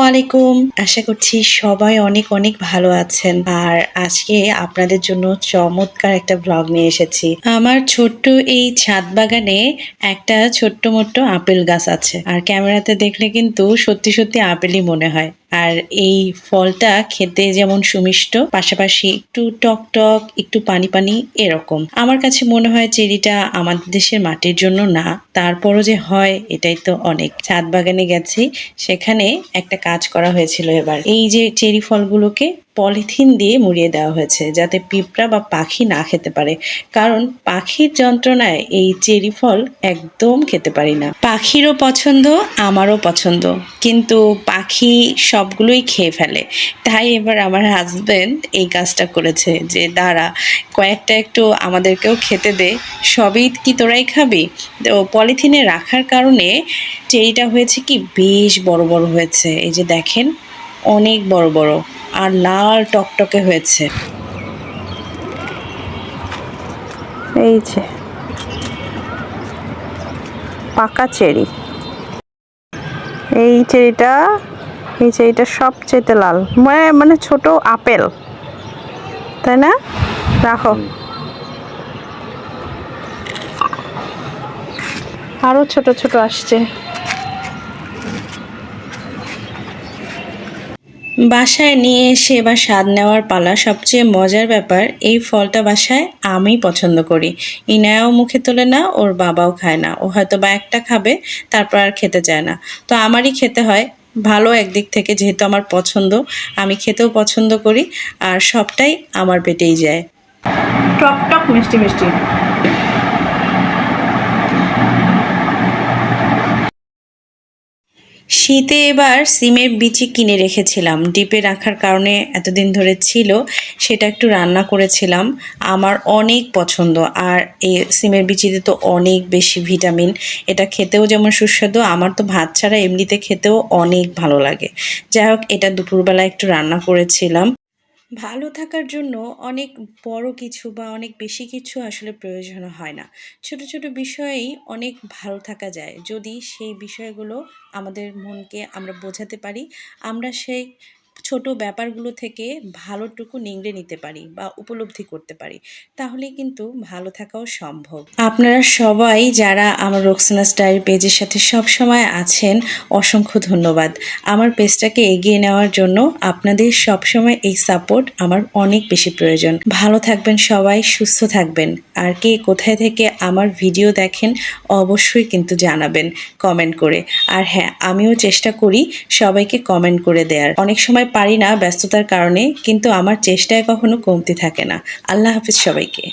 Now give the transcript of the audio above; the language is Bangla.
আলাইকুম। আশা করছি সবাই অনেক অনেক ভালো আছেন। আর আজকে আপনাদের জন্য চমৎকার একটা নিয়ে এসেছি। আমার ছোট্ট এই ছাদ বাগানে একটা ছোট্ট মোট্ট আপেল গাছ আছে। আর ক্যামেরাতে দেখলে কিন্তু সত্যি সত্যি আপেলই মনে হয়। আর এই ফলটা খেতে যেমন সুমিষ্ট, পাশাপাশি একটু টক টক, একটু পানি পানি এরকম। আমার কাছে মনে হয় চেরিটা আমাদের দেশের মাটির জন্য না, তারপরও যে হয় এটাই তো অনেক। ছাদ বাগানে গেছি, সেখানে একটা কাজ করা হয়েছিল এবার। এই যে চেরি ফলগুলোকে পলিথিন দিয়ে মুড়িয়ে দেওয়া হয়েছে যাতে পিঁপড়া বা পাখি না খেতে পারে। কারণ পাখির যন্ত্রণায় এই চেরি ফল একদম খেতে পারি না। পাখিরও পছন্দ, আমারও পছন্দ। কিন্তু পাখি সবগুলোই খেয়ে ফেলে। তাই এবার আমার হাজবেন্ড এই কাজটা করেছে যে, দাঁড়া, কয়েকটা একটু আমাদেরকেও খেতে দে। সবই কি তোরাই খাবি? তো পলিথিনে রাখার কারণে চেরিটা হয়েছে কি, বেশ বড় বড় হয়েছে। এই যে দেখেন অনেক বড় বড় আর লাল টকটকে হয়েছে। এই যে। পাকা চেরি। এই চেরিটা এই চেরিটা সবচেয়ে লাল। মানে মানে ছোট আপেল। তাই না? রাখো। আরও ছোট ছোট আসছে। বাসায় নিয়ে এসে এবার স্বাদ নেওয়ার পালা সবচেয়ে মজার ব্যাপার, এই ফলটা বাসায় আমি পছন্দ করি। ইনায়াও মুখে তোলে না, ওর বাবাও খায় না। ও হয়তো বা একটা খাবে, তারপর আর খেতে চায় না। তো আমারই খেতে হয়। ভালো একদিক থেকে যেহেতু আমার পছন্দ, আমি খেতেও পছন্দ করি, আর সবটাই আমার পেটেই যায়। টক টক মিষ্টি মিষ্টি। শীতে এবার সিমের বিচি কিনে রেখেছিলাম। ডিপে রাখার কারণে এতদিন ধরে ছিল, সেটা একটু রান্না করেছিলাম। আমার অনেক পছন্দ, আর এই সিমের বিচিতে তো অনেক বেশি ভিটামিন। এটা খেতেও যেমন সুস্বাদু, আমার তো ভাত ছাড়া এমনিতে খেতেও অনেক ভালো লাগে। যাই হোক, এটা দুপুরবেলা একটু রান্না করেছিলাম। ভালো থাকার জন্য অনেক বড় কিছু বা অনেক বেশি কিছু আসলে প্রয়োজন হয় না। ছোট ছোট বিষয়েই অনেক ভালো থাকা যায়। যদি সেই বিষয়গুলো আমাদের মনকে আমরা বোঝাতে পারি, আমরা সেই ছোট ব্যাপারগুলো থেকে ভালোটুকু নিংড়ে নিতে পারি বা উপলব্ধি করতে পারি তাহলে কিন্তু ভালো থাকাও সম্ভব। আপনারা সবাই যারা আমার রোকসানা স্টাইল পেজের সাথে সব সময় আছেন, অসংখ্য ধন্যবাদ। আমার পেজটাকে এগিয়ে নেওয়ার জন্য আপনাদের সব সময় এই সাপোর্ট আমার অনেক বেশি প্রয়োজন। ভালো থাকবেন সবাই, সুস্থ থাকবেন। আর কে কোথায় থেকে আমার ভিডিও দেখেন, অবশ্যই কিন্তু জানাবেন কমেন্ট করে। আর হ্যাঁ আমিও চেষ্টা করি সবাইকে কমেন্ট করে দেওয়ার অনেক সময় পারি না ব্যস্ততার কারণে কিন্তু আমার চেষ্টায় কখনো কমতি থাকে না। আল্লাহ হাফিজ সবাইকে।